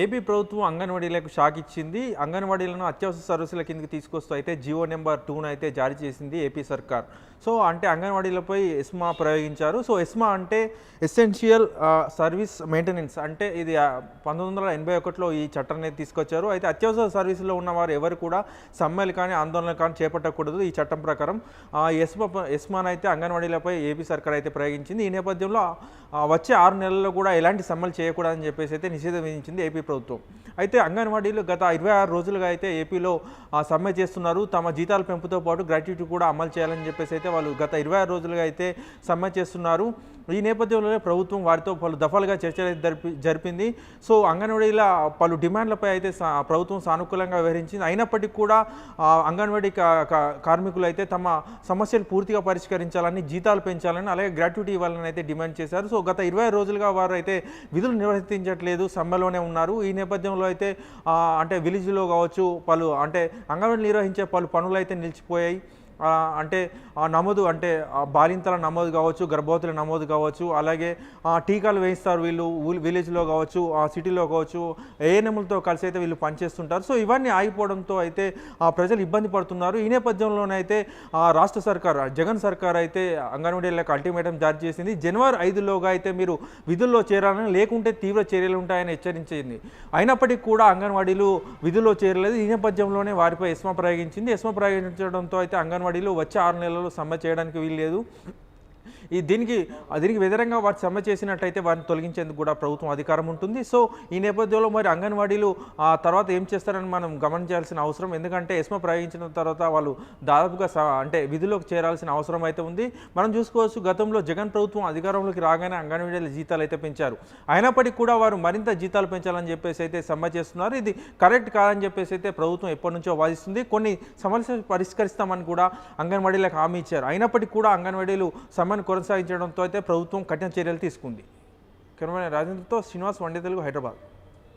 AP ప్రభుత్వం అంగన్వాడీలకు shock ఇచ్చింది. అంగన్వాడీలను అత్యవసర సర్వీసుల కిందకి తీసుకొస్తూ అయితే జియో నెంబర్ టూను అయితే జారీ చేసింది ఏపీ సర్కార్. సో అంటే అంగన్వాడీలపై ఎస్మా ప్రయోగించారు. సో ఎస్మా అంటే ఎసెన్షియల్ సర్వీస్ మెయింటెనెన్స్ అంటే ఇది పంతొమ్మిది వందల ఎనభై ఒకటిలో ఈ చట్టాన్ని తీసుకొచ్చారు. అయితే అత్యవసర సర్వీసులో ఉన్నవారు ఎవరు కూడా సమ్మెలు కానీ ఆందోళనలు కానీ చేపట్టకూడదు ఈ చట్టం ప్రకారం. ఎస్మా ఎస్మాన్ అయితే అంగన్వాడీలపై ఏపీ సర్కార్ అయితే ప్రయోగించింది. ఈ నేపథ్యంలో వచ్చే ఆరు నెలల్లో కూడా ఎలాంటి సమ్మెలు చేయకూడదని చెప్పేసి అయితే నిషేధం విధించింది ఏపీ ప్రభుత్వం. అయితే అంగన్వాడీలు గత ఇరవై ఆరు రోజులుగా అయితే ఏపీలో సమ్మె చేస్తున్నారు. తమ జీతాల పెంపుతో పాటు గ్రాట్యుటీ కూడా అమలు చేయాలని చెప్పేసి అయితే వాళ్ళు గత ఇరవై ఆరు రోజులుగా అయితే సమ్మె చేస్తున్నారు. ఈ నేపథ్యంలోనే ప్రభుత్వం వారితో పలు దఫాలుగా చర్చలు జరిపి జరిపింది. సో అంగన్వాడీల పలు డిమాండ్లపై అయితే సా- ప్రభుత్వం సానుకూలంగా వ్యవహరించింది. అయినప్పటికీ కూడా అంగన్వాడీ కా- కా- కార్మికులు అయితే తమ సమస్యలు పూర్తిగా పరిష్కరించాలని జీతాలు పెంచాలని అలాగే గ్రాట్యుటీ ఇవ్వాలని అయితే డిమాండ్ చేశారు. సో గత ఇరవై రోజులుగా వారు అయితే విధులు నిర్వర్తించట్లేదు సమ్మెలోనే ఉన్నారు. ఈ నేపథ్యంలో అయితే అంటే విలేజ్లో కావచ్చు పలు అంటే అంగన్వాడీ నిర్వహించే పలు పనులు అయితే నిలిచిపోయాయి. అంటే ఆ నమోదు అంటే బాలింతల నమోదు కావచ్చు గర్భవతుల నమోదు కావచ్చు అలాగే ఆ, టీకాలు వేయిస్తారు వీళ్ళు విలేజ్లో కావచ్చు ఆ సిటీలో కావచ్చు ఏఎన్ఎంలతో కలిసి అయితే వీళ్ళు పనిచేస్తుంటారు. సో ఇవన్నీ ఆగిపోవడంతో అయితే ఆ ప్రజలు ఇబ్బంది పడుతున్నారు. ఈ నేపథ్యంలోనైతే ఆ, రాష్ట్ర సర్కార్ జగన్ సర్కార్ అయితే అంగన్వాడీలకు అల్టిమేటం జారీ చేసింది. జనవరి ఐదులోగా అయితే మీరు విధుల్లో చేరాలని లేకుంటే తీవ్ర చర్యలు ఉంటాయని హెచ్చరించింది. అయినప్పటికీ కూడా అంగన్వాడీలు విధుల్లో చేరలేదు. ఈ నేపథ్యంలోనే వారిపై ఎస్మా ప్రయోగించింది. ఎస్మా ప్రయోగించడంతో అయితే అంగన్వాడీలు వచ్చే ఆరు నెలలు సమ్మె చేయడానికి వీల్లేదు. ఈ దీనికి దీనికి వ్యతిరేకంగా వారు సమ్మె చేసినట్టయితే వారిని తొలగించేందుకు కూడా ప్రభుత్వం అధికారం ఉంటుంది. సో ఈ నేపథ్యంలో మరి అంగన్వాడీలు ఆ తర్వాత ఏం చేస్తారని మనం గమనించాల్సిన అవసరం. ఎందుకంటే ఎస్మ ప్రయోగించిన తర్వాత వాళ్ళు దాదాపుగా అంటే విధుల్లోకి చేరాల్సిన అవసరం అయితే ఉంది. మనం చూసుకోవచ్చు గతంలో జగన్ ప్రభుత్వం అధికారంలోకి రాగానే అంగన్వాడీల జీతాలు అయితే పెంచారు. అయినప్పటికీ కూడా వారు మరింత జీతాలు పెంచాలని చెప్పేసి అయితే సమ్మె చేస్తున్నారు. ఇది కరెక్ట్ కాదని చెప్పేసి అయితే ప్రభుత్వం ఎప్పటి నుంచో వాదిస్తుంది. కొన్ని సమస్యలు పరిష్కరిస్తామని కూడా అంగన్వాడీలకు హామీ ఇచ్చారు. అయినప్పటికీ కూడా అంగన్వాడీలు సమ్మెను కొనసాగించడంతో అయితే ప్రభుత్వం కఠిన చర్యలు తీసుకుంది. కెమెరామెన్ రాజేంద్రతో శ్రీనివాస్ వండే తెలుగు హైదరాబాద్.